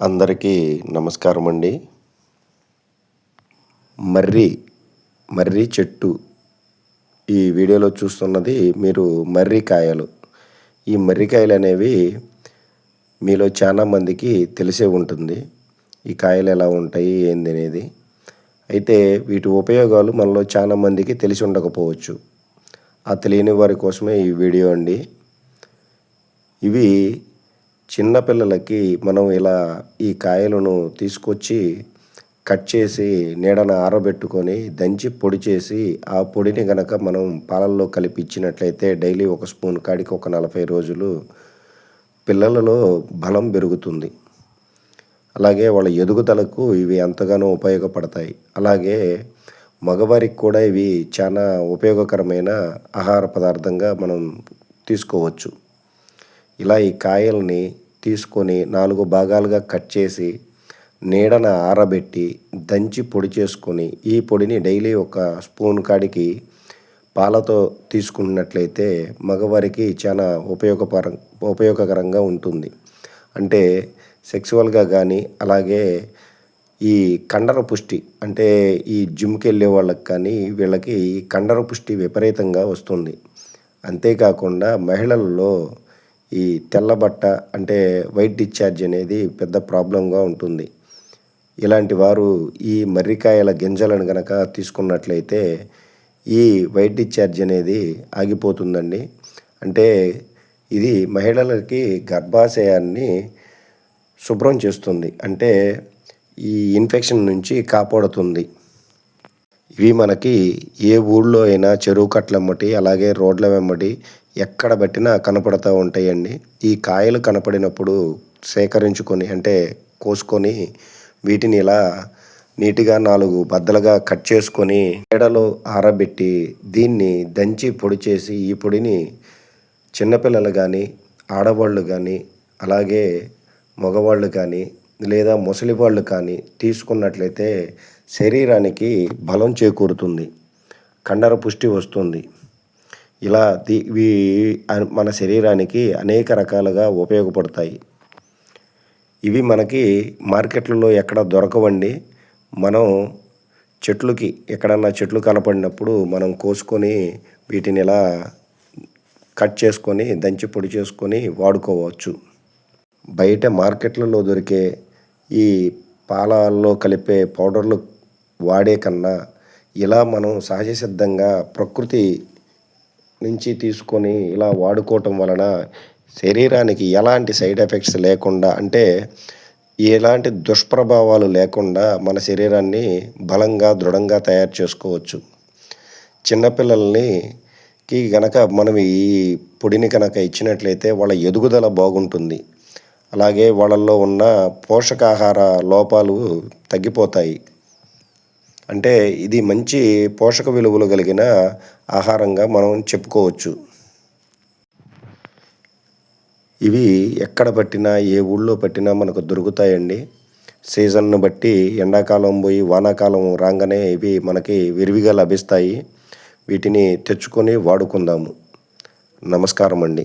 అందరికీ నమస్కారం అండి మర్రి మర్రి చెట్టు. ఈ వీడియోలో చూస్తున్నది మీరు మర్రి కాయలు. ఈ మర్రికాయలు అనేవి మీలో చాలా మందికి తెలిసే ఉంటుంది. ఈ కాయలు ఎలా ఉంటాయి ఏంది అనేది. అయితే వీటి ఉపయోగాలు మనలో చాలా మందికి తెలిసి ఉండకపోవచ్చు. ఆ తెలియని వారి కోసమే ఈ వీడియో అండి. ఇవి చిన్నపిల్లలకి మనం ఇలా ఈ కాయలను తీసుకొచ్చి కట్ చేసి నీడన ఆరబెట్టుకొని దంచి పొడి చేసి ఆ పొడిని గనక మనం పాలల్లో కలిపి ఇచ్చినట్లయితే డైలీ ఒక స్పూన్ కాడికి ఒక నలభై రోజులు పిల్లలలో బలం పెరుగుతుంది. అలాగే వాళ్ళ ఎదుగుదలకు ఇవి ఎంతగానో ఉపయోగపడతాయి. అలాగే మగవారికి కూడా ఇవి చాలా ఉపయోగకరమైన ఆహార పదార్థంగా మనం తీసుకోవచ్చు. ఇలా ఈ కాయల్ని తీసుకొని నాలుగు భాగాలుగా కట్ చేసి నీడన ఆరబెట్టి దంచి పొడి చేసుకొని ఈ పొడిని డైలీ ఒక స్పూన్ కాడికి పాలతో తీసుకున్నట్లయితే మగవారికి చాలా ఉపయోగపర ఉపయోగకరంగా ఉంటుంది. అంటే సెక్సువల్గా కానీ అలాగే ఈ కండర పుష్టి అంటే ఈ జిమ్కి వెళ్ళే వాళ్ళకి కానీ వీళ్ళకి ఈ కండర పుష్టి విపరీతంగా వస్తుంది. అంతేకాకుండా మహిళల్లో ఈ తెల్లబట్ట అంటే వైట్ డిశ్చార్జ్ అనేది పెద్ద ప్రాబ్లంగా ఉంటుంది. ఇలాంటి వారు ఈ మర్రికాయల గింజలను కనుక తీసుకున్నట్లయితే ఈ వైట్ డిశ్చార్జ్ అనేది ఆగిపోతుందండి. అంటే ఇది మహిళలకి గర్భాశయాన్ని శుభ్రం చేస్తుంది. అంటే ఈ ఇన్ఫెక్షన్ నుంచి కాపాడుతుంది. ఇవి మనకి ఏ ఊళ్ళో అయినా చెరువు కట్లమ్మటి అలాగే రోడ్ల వెంబడి ఎక్కడ పట్టినా కనపడుతూ ఉంటాయండి. ఈ కాయలు కనపడినప్పుడు సేకరించుకొని అంటే కోసుకొని వీటిని ఇలా నీట్గా నాలుగు బద్దలుగా కట్ చేసుకొని ఎడలో ఆరబెట్టి దీన్ని దంచి పొడి చేసి ఈ పొడిని చిన్నపిల్లలు కానీ ఆడవాళ్ళు కానీ అలాగే మగవాళ్ళు కానీ లేదా ముసలి వాళ్ళు కానీ తీసుకున్నట్లయితే శరీరానికి బలం చేకూరుతుంది. కండర పుష్టి వస్తుంది. ఇలా ఇవి మన శరీరానికి అనేక రకాలుగా ఉపయోగపడతాయి. ఇవి మనకి మార్కెట్లలో ఎక్కడ దొరకవండి. మనం చెట్లుకి ఎక్కడన్నా చెట్లు కనపడినప్పుడు మనం కోసుకొని వీటిని ఇలా కట్ చేసుకొని దంచి పొడి చేసుకొని వాడుకోవచ్చు. బయట మార్కెట్లలో దొరికే ఈ పాలల్లో కలిపే పౌడర్లు వాడే కన్నా ఇలా మనం సహజ సిద్ధంగా ప్రకృతి నుంచి తీసుకొని ఇలా వాడుకోవటం వలన శరీరానికి ఎలాంటి సైడ్ ఎఫెక్ట్స్ లేకుండా అంటే ఎలాంటి దుష్ప్రభావాలు లేకుండా మన శరీరాన్ని బలంగా దృఢంగా తయారు చేసుకోవచ్చు. చిన్నపిల్లల్ని కి గనక మనం ఈ పొడిని కనుక ఇచ్చినట్లయితే వాళ్ళ ఎదుగుదల బాగుంటుంది. అలాగే వాళ్ళల్లో ఉన్న పోషకాహార లోపాలు తగ్గిపోతాయి. అంటే ఇది మంచి పోషక విలువలు కలిగిన ఆహారంగా మనం చెప్పుకోవచ్చు. ఇవి ఎక్కడ పట్టినా ఏ ఊళ్ళో పట్టినా మనకు దొరుకుతాయండి. సీజన్ను బట్టి ఎండాకాలం పోయి వానాకాలం రాగానే ఇవి మనకి విరివిగా లభిస్తాయి. వీటిని తెచ్చుకొని వాడుకుందాము. నమస్కారం అండి